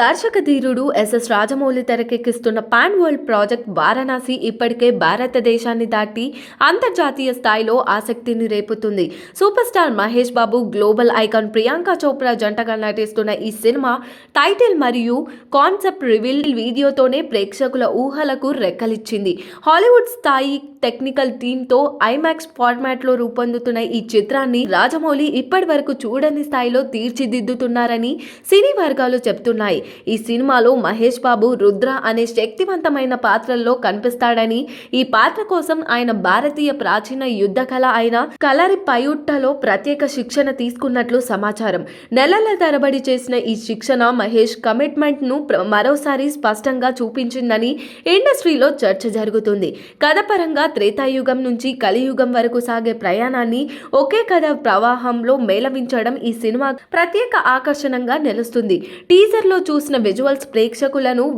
దర్శక ధీరుడు ఎస్ఎస్ రాజమౌళి తెరకెక్కిస్తున్న పాన్ వరల్డ్ ప్రాజెక్ట్ వారణాసి ఇప్పటికే భారతదేశాన్ని దాటి అంతర్జాతీయ స్థాయిలో ఆసక్తిని రేపుతుంది. Super star Mahesh Babu global icon Priyanka Chopra జంటగా నటిస్తున్న ఈ సినిమా టైటిల్ మరియు కాన్సెప్ట్ రివీల్ వీడియోతోనే ప్రేక్షకుల ఊహలకు రెక్కలిచ్చింది. హాలీవుడ్ స్థాయి టెక్నికల్ థీమ్తో ఐమాక్స్ ఫార్మాట్లో రూపొందుతున్న ఈ చిత్రాన్ని రాజమౌళి ఇప్పటి వరకు చూడని స్థాయిలో తీర్చిదిద్దుతున్నారని సినీ వర్గాలు చెప్తున్నాయి. ఈ సినిమాలో మహేష్ బాబు రుద్ర అనే శక్తివంతమైన పాత్రల్లో కనిపిస్తాడని ఈ పాత్ర కోసం ఆయన భారతీయ ప్రాచీన యుద్ధ కళ అయిన కలరి పయుట్టలో ప్రత్యేక శిక్షణ తీసుకున్నట్లు సమాచారం. నెలల తరబడి చేసిన ఈ శిక్షణ మహేష్ కమిట్మెంట్ను మరోసారి స్పష్టంగా చూపించిందని ఇండస్ట్రీలో చర్చ జరుగుతుంది. కథ పరంగా త్రేతాయుగం నుంచి కలియుగం వరకు సాగే ప్రయాణాన్ని ఒకే కథ ప్రవాహంలో మేళవించడం ఈ సినిమా ప్రత్యేక ఆకర్షణంగా నిలుస్తుంది. టీజర్లో చూసిన విజువల్స్ ప్రేక్షకులను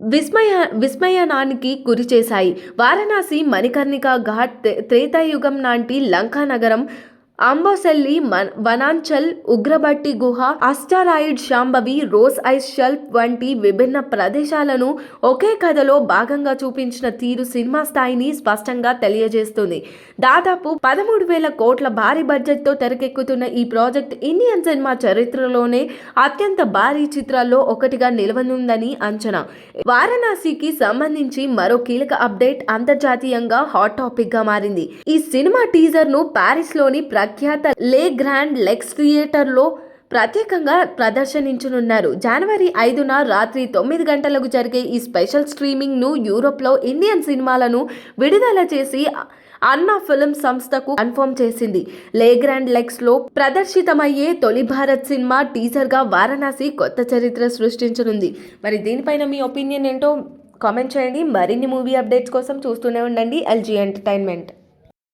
విస్మయ విస్మయనానికి గురి చేశాయి. వారణాసి మణికర్ణిక ఘాట్ త్రేతాయుగం లాంటి లంకా నగరం అంబోసెల్లి మన్- వనాంచల్ ఉగ్రబట్టి గుహ asteroid Shambhavi rose ice shelf వంటి విభిన్న ప్రదేశాలను ఒకే కథలో భాగంగా చూపించిన తీరు సినిమా స్థాయిని స్పష్టంగా తెలియజేస్తుంది. దాదాపు పదమూడు వేల కోట్ల భారీ బడ్జెట్తో తెరకెక్కుతున్న ఈ ప్రాజెక్ట్ ఇండియన్ సినిమా చరిత్రలోనే అత్యంత భారీ చిత్రాల్లో ఒకటిగా నిలవనుందని అంచనా. వారణాసికి సంబంధించి మరో కీలక అప్డేట్ అంతర్జాతీయంగా హాట్ టాపిక్గా మారింది. ఈ సినిమా టీజర్ను పారిస్లోని ప్రఖ్యాత లే గ్రాండ్ లెక్స్ థియేటర్లో ప్రత్యేకంగా ప్రదర్శనించనున్నారు. జనవరి ఐదున రాత్రి తొమ్మిది గంటలకు జరిగే ఈ స్పెషల్ స్ట్రీమింగ్ను యూరోప్లో ఇండియన్ సినిమాలను విడుదల చేసి అన్న ఫిల్మ్ సంస్థకు కన్ఫర్మ్ చేసింది. లే గ్రాండ్ లెక్స్లో ప్రదర్శితమయ్యే తొలి భారత్ సినిమా టీజర్గా వారణాసి కొత్త చరిత్ర సృష్టించనుంది. మరి దీనిపైన మీ ఒపీనియన్ ఏంటో కామెంట్ చేయండి. మరిన్ని మూవీ అప్డేట్స్ కోసం చూస్తూనే ఉండండి. LG entertainment.